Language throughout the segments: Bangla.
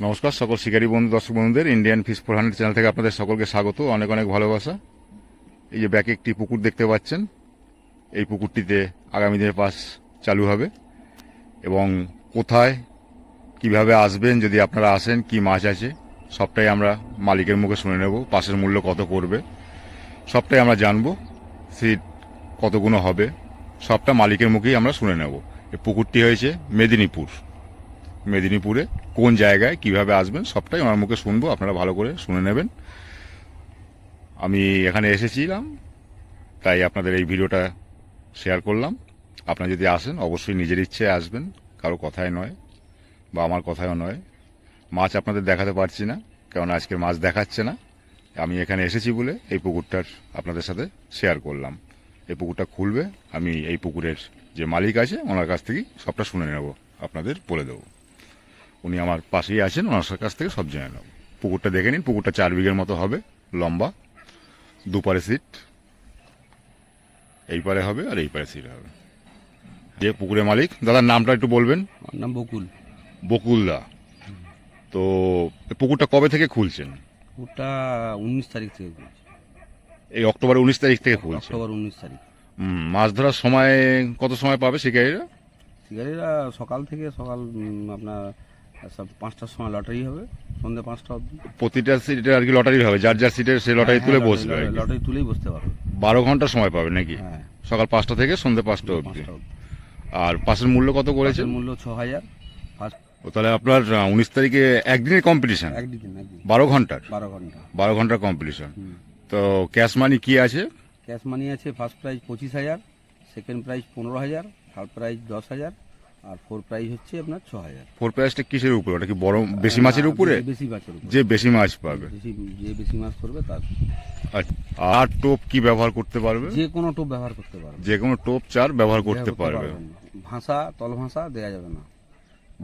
নমস্কার, সকল শিকারী বন্ধু, দর্শক বন্ধুদের Indian fish four hundred channel থেকে আপনাদের সকলকে স্বাগত, অনেক অনেক ভালোবাসা। এই যে ব্যাকে একটি পুকুর দেখতে পাচ্ছেন, এই পুকুরটিতে আগামী দিনে পাস চালু হবে। এবং কোথায়, কীভাবে আসবেন, যদি আপনারা আসেন, কি মাছ আছে, সবটাই আমরা মালিকের মুখে শুনে নেব, পাশের মূল্য কত করবে সবটাই আমরা জানব, সিট কতগুলো হবে, সবটা মালিকের মুখেই আমরা শুনে নেব। এই পুকুরটি হয়েছে মেদিনীপুর। মেদিনীপুরে, কোন জায়গায়, কীভাবে আসবেন, সবটাই আমার মুখে শুনব, আপনারা ভালো করে শুনে নেবেন। আমি এখানে এসেছিলাম, তাই আপনাদের এই ভিডিওটা শেয়ার করলাম। আপনারা যদি আসেন, অবশ্যই নিজের ইচ্ছে আসবেন, কারও কথায় নয় বা আমার কথায়ও নয়। মাছ আপনাদের দেখাতে পারছি না, কারণ আজকের মাছ দেখাচ্ছে না। আমি এখানে এসেছি বলে এই পুকুরটার আপনাদের সাথে শেয়ার করলাম। এই পুকুরটা খুলবে, আমি এই পুকুরের যে মালিক আছে, ওনার কাছ থেকেই সবটা শুনে নেব, আপনাদের বলে দেবো। উনি আমার পাশেই আছেন ওনার কাছ থেকে সব জেনে নেব। পুকুরটা দেখে নিন পুকুরটা চার বিঘের মতো হবে লম্বা দুপারে সিট এই পারে হবে আর এই পারে সিট হবে। যে পুকুরের মালিক দাদার নামটা একটু বলবেন? আমার নাম বকুল। বকুলদা তো এই পুকুরটা কবে থেকে খুলছেন? পুকুরটা উনিশ তারিখ থেকে খুলছে। এই অক্টোবর উনিশ তারিখ থেকে খুলছে অক্টোবর উনিশ তারিখ। মাছ ধরার সময় কত সময় পাবে শিকারীরা? শিকারীরা সকাল থেকে সকাল আপনার সব পাঁচটার সময় লটারি হবে সন্ধ্যে পাঁচটা অবধি। প্রতিটা সিটে আর কি লটারি হবে যার যার সিটের সেই লটারি তুলে হ্যাঁ, বসবে লটারি তুলেই বসতে পারবে। বারো ঘণ্টা সময় পাবে নাকি? হ্যাঁ। সকাল পাঁচটা থেকে সন্ধ্যে পাঁচটা অবধি। পাঁচটা অবধি। আর পাশের মূল্য কত করেছে মূল্য ছ হাজার। ফার্স্ট ও তাহলে আপনার উনিশ তারিখে একদিনের কম্পিটিশন একদিন একদিন। বারো ঘণ্টার? বারো ঘণ্টা। বারো ঘণ্টার কম্পিটিশন হুম। তো ক্যাশ মানি কি আছে? ক্যাশ মানি আছে ফার্স্ট প্রাইজ পঁচিশ হাজার সেকেন্ড প্রাইজ পনেরো হাজার থার্ড প্রাইজ দশ হাজার আর ফোর প্রাইজ হচ্ছে আপনার ছ হাজার ফোর প্রাইসটা কিসের উপরে? ওটা কি বড় বেশি মাছের উপরে? বেশি- মাছের উপরে। যে বেশি মাছ পাবে। যে বেশি মাছ করবে তার আর টোপ কি ব্যবহার করতে পারবে? যে কোনো টোপ ব্যবহার করতে পারবে। যে কোনো টোপ চার ব্যবহার করতে পারবে। ভাষা তল ভাষা দেওয়া যাবে না।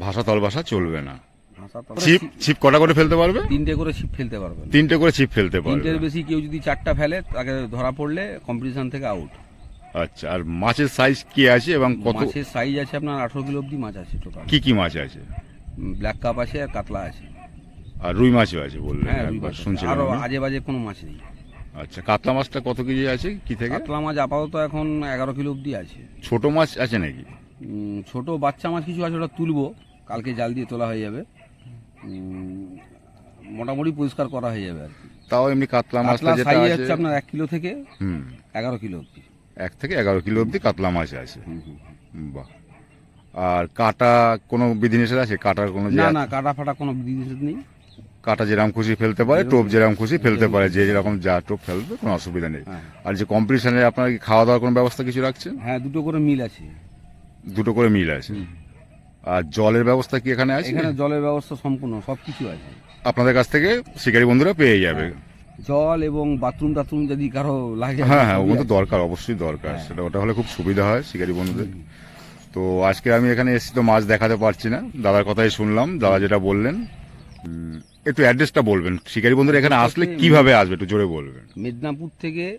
ভাষা তল ভাষা চলবে না। ছিপ ছিপ কটা করে ফেলতে পারবে? তিনটে করে ছিপ ফেলতে পারবে তিনটে করে ছিপ ফেলতে পারবে। তিনটের বেশি কেউ যদি চারটা ফেলে তাকে ধরা পড়লে কম্পিটিশন থেকে আউট আচ্ছা আর মাছের সাইজ কি আছে এবং কত মাছের সাইজ আছে আপনার আঠারো কিলো অব্দি মাছ আছে টোটাল কি কি মাছ আছে? ব্ল্যাক কাপ আছে আর কাতলা আছে। আর রুই মাছও আছে বললেন হ্যাঁ রুই একবার মাছ আছে। শুনছিলাম আরও আমি। আজে বাজে কোনো মাছ নেই। আচ্ছা কাতলা মাছটা কত কেজি আছে কি থেকে? কাতলা মাছ আপাতত এখন এগারো কিলো অব্দি আছে। ছোট মাছ আছে নাকি? উম, ছোট বাচ্চা মাছ কিছু আছে ওটা তুলবো। কালকে জাল দিয়ে তোলা হয়ে যাবে। উম, মোটামুটি পরিষ্কার করা হয়ে যাবে আর কি। তাও এমনি কাতলা মাছটা কাতলা যেটা সাইজ আছে হচ্ছে আপনার এক কিলো থেকে হুম। এগারো কিলো অব্দি এক থেকে এগারো কিলো অব্দি কাতলা মাছ আছে। বাহ। আর কাটা কোনো বিধিনিষেধ আছে? কাটার কোনো না না কাটা ফাটা কোনো বিধিনিষেধ নেই। কাটা যেরকম খুশি ফেলতে পারে টোপ যেরকম খুশি ফেলতে পারে যে যেরকম যা টোপ ফেলবে কোনো অসুবিধা নেই। হ্যাঁ। আর যে কম্পিটিশনে আপনার কি খাওয়া দাওয়ার কোনো ব্যবস্থা কিছু রাখছেন? হ্যাঁ দুটো করে মিল আছে। দুটো করে মিল আছে। আর জলের ব্যবস্থা কি এখানে আছে? এখানে জলের ব্যবস্থা সম্পূর্ণ সব কিছু আছে। আপনাদের কাছ থেকে শিকারী বন্ধুরা পেয়ে যাবে। জল এবং বাথরুম টাথরুম যদি কারও লাগে হ্যাঁ হ্যাঁ ওগুলো তো দরকার অবশ্যই দরকার। হ্যাঁ। সেটা ওটা হলে খুব সুবিধা হয় শিকারী বন্ধুদের। তো আজকে আমি এখানে এসেছি তো মাছ দেখাতে পারছি না। দাদার কথাই শুনলাম দাদা যেটা বললেন একটু অ্যাড্রেসটা বলবেন। শিকারী বন্ধুরা এখানে আসলে কীভাবে আসবে একটু জোরে বলবেন। মেদিনীপুর থেকে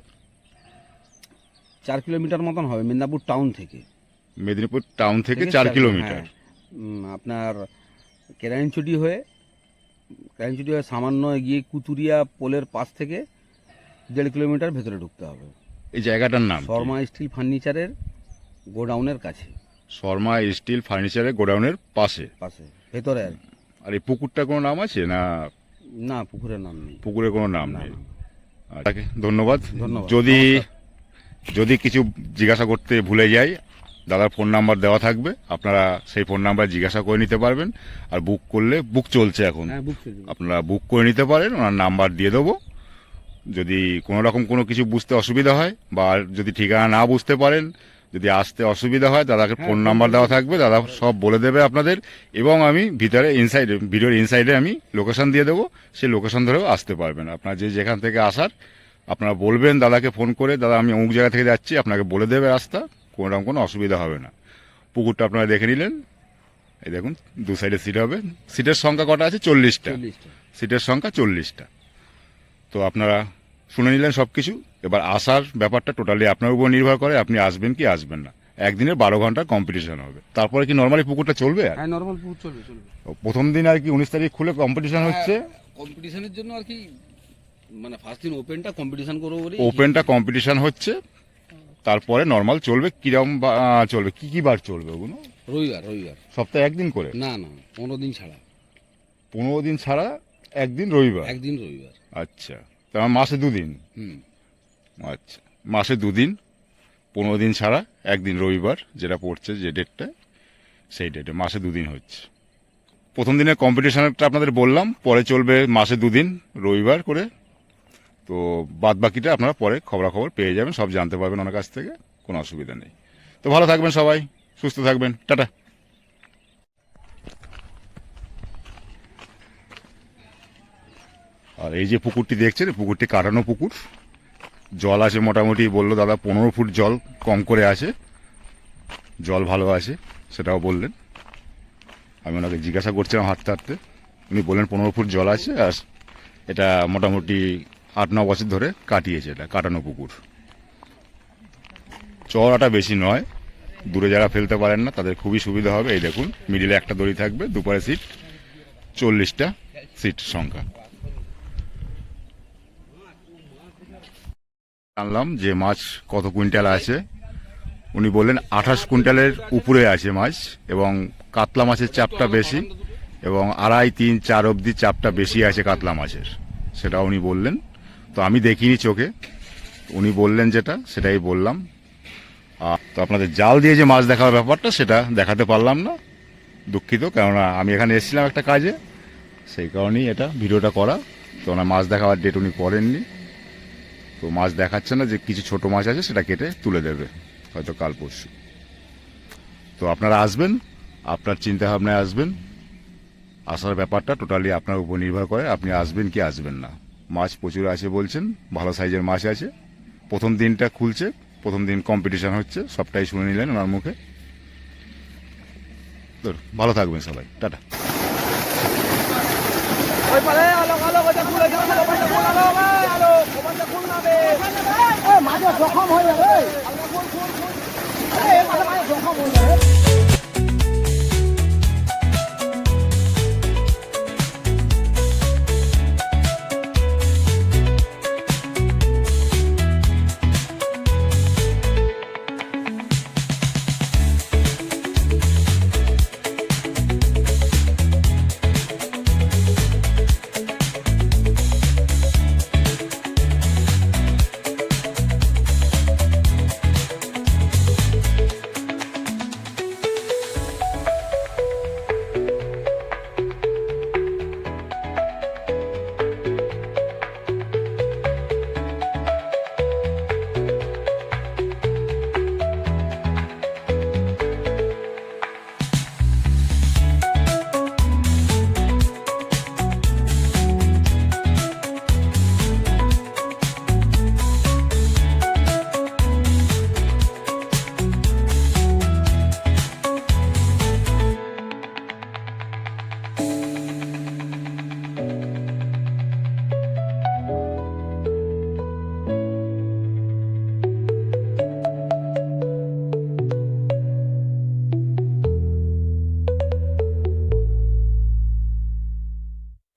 চার কিলোমিটার মতন হবে মেদিনীপুর টাউন থেকে। মেদিনীপুর টাউন থেকে চার কিলোমিটার। হ্যাঁ। উম, আপনার কেরাইনচুটি হয়ে কেরাইনচুটি হয়ে সামান্য গিয়ে কুতুরিয়া পোলের পাশ থেকে দেড় কিলোমিটার ভেতরে ঢুকতে হবে। এই জায়গাটার নাম শর্মা স্টিল ফার্নিচারের গোডাউনের কাছে। শর্মা স্টিল ফার্নিচারের গোডাউনের পাশে? পাশে ভেতরে আর আর এই পুকুরটার কোনো নাম আছে না না পুকুরের নাম নেই। পুকুরের কোনো নাম নেই? আচ্ছা, ধন্যবাদ। ধন্যবাদ। যদি যদি কিছু জিজ্ঞাসা করতে ভুলে যাই দাদার ফোন নাম্বার দেওয়া থাকবে আপনারা সেই ফোন নাম্বার জিজ্ঞাসা করে নিতে পারবেন আর বুক করলে বুক চলছে এখন। হ্যাঁ। আপনারা বুক করে নিতে পারেন ওনার নাম্বার দিয়ে দেবো। যদি কোনো রকম কোনো কিছু বুঝতে অসুবিধা হয় বা যদি ঠিকানা না বুঝতে পারেন যদি আসতে অসুবিধা হয় দাদাকে হ্যাঁ, ফোন ফোন নাম্বার দেওয়া থাকবে দাদা সব বলে দেবে আপনাদের এবং আমি ভিতরে ইনসাইডে ভিডিওর ইনসাইডে আমি লোকেশন দিয়ে দেবো সেই লোকেশন ধরেও আসতে পারবেন আপনার যে যেখান থেকে আসার আপনারা বলবেন দাদাকে ফোন করে দাদা আমি অমুক জায়গা থেকে যাচ্ছি আপনাকে বলে দেবে রাস্তা। কোনো রকম কোনো অসুবিধা হবে না। পুকুরটা আপনারা দেখে নিলেন। এই দেখুন দু সাইডে সিট হবে। সিটের সংখ্যা কটা আছে? চল্লিশটা। সিটের সংখ্যা চল্লিশটা। তো আপনারা শুনে নিলেন সব কিছু এবার আসার ব্যাপারটা টোটালি আপনার উপর নির্ভর করে। আপনি আসবেন কি আসবেন না। একদিনের বারো ঘণ্টা কম্পিটিশন হবে। তারপরে কি নর্মালি পুকুরটা চলবে আর? হ্যাঁ নর্মাল পুকুর চলবে চলবে। প্রথম দিন আর কি উনিশ তারিখ খুলে কম্পিটিশন হচ্ছে? কম্পিটিশনের জন্য আর কি মানে ফার্স্ট দিন ওপেনটা কম্পিটিশন করব বলে ওপেনটা কম্পিটিশন হচ্ছে। তারপরে নর্মাল চলবে কিরম চলবে কি কি বার চলবে ওগুলো? রবিবার রবিবার। সপ্তাহে একদিন করে? না না পনেরো দিন ছাড়া। পনেরো দিন ছাড়া একদিন রবিবার? একদিন রবিবার। আচ্ছা তার মাসে দুদিন? হুম। আচ্ছা মাসে দুদিন পনেরো দিন ছাড়া একদিন রবিবার যেটা পড়ছে যে ডেটটা সেই ডেটে মাসে দুদিন হচ্ছে। প্রথম দিনের কম্পিটিশনটা আপনাদের বললাম পরে চলবে মাসে দুদিন রবিবার করে তো বাদ বাকিটা আপনারা পরে খবরাখবর পেয়ে যাবেন, সব জানতে পারবেন ওনার কাছ থেকে, কোনো অসুবিধা নেই। তো ভালো থাকবেন সবাই, সুস্থ থাকবেন, টাটা। আর এই যে পুকুরটি দেখছেন পুকুরটি কাটানো পুকুর। জল আছে মোটামুটি, বলল দাদা পনেরো ফুট জল কম করে আছে। জল ভালো আছে, সেটাও বললেন। আমি ওনাকে জিজ্ঞাসা করছিলাম হাঁটতে হাঁটতে, উনি বললেন পনেরো ফুট জল আছে, আর এটা মোটামুটি আট, ন বছর ধরে কাটিয়েছে এটা, কাটানো পুকুর চওড়াটা বেশি নয়, দূরে যারা ফেলতে পারেন না, তাদের খুবই সুবিধা হবে। এই দেখুন মিডিলে একটা দড়ি থাকবে, দুপারে সিট চল্লিশটা সিট সংখ্যা। জানলাম যে মাছ কত কুইন্টাল আছে। উনি বললেন, আঠাশ কুইন্টালের উপরে আছে মাছ এবং কাতলা মাছের চাপটা বেশি এবং আড়াই, তিন, চার অবধি চাপটা বেশি আছে কাতলা মাছের। সেটা উনি বললেন। তো আমি দেখিনি চোখে। উনি বললেন যেটা, সেটাই বললাম। আর তো আপনাদের জাল দিয়ে যে মাছ দেখার ব্যাপারটা, সেটা দেখাতে পারলাম না। দুঃখিত, কেননা আমি এখানে এসেছিলাম একটা কাজে। সেই কারণেই এটা, ভিডিওটা করা। তো ওনার মাছ দেখাবার ডেট উনি করেননি। তো মাছ দেখাচ্ছে না যে কিছু ছোট মাছ আছে, সেটা কেটে তুলে দেবে, হয়তো কাল পরশু। তো আপনারা আসবেন, আপনার চিন্তা ভাবনায় আসবেন। আসার ব্যাপারটা টোটালি আপনার উপর নির্ভর করে, আপনি আসবেন কি আসবেন না। মাছ প্রচুর আছে বলছেন, ভালো সাইজের মাছ আছে। প্রথম দিনটা খুলছে, প্রথম দিন কম্পিটিশন হচ্ছে, সবটাই শুনে নিলেন ওনার মুখে। ভালো থাকবেন সবাই, টাটা। মাঝে জখম হয়ে যাবে। জখম হয়ে যাবে।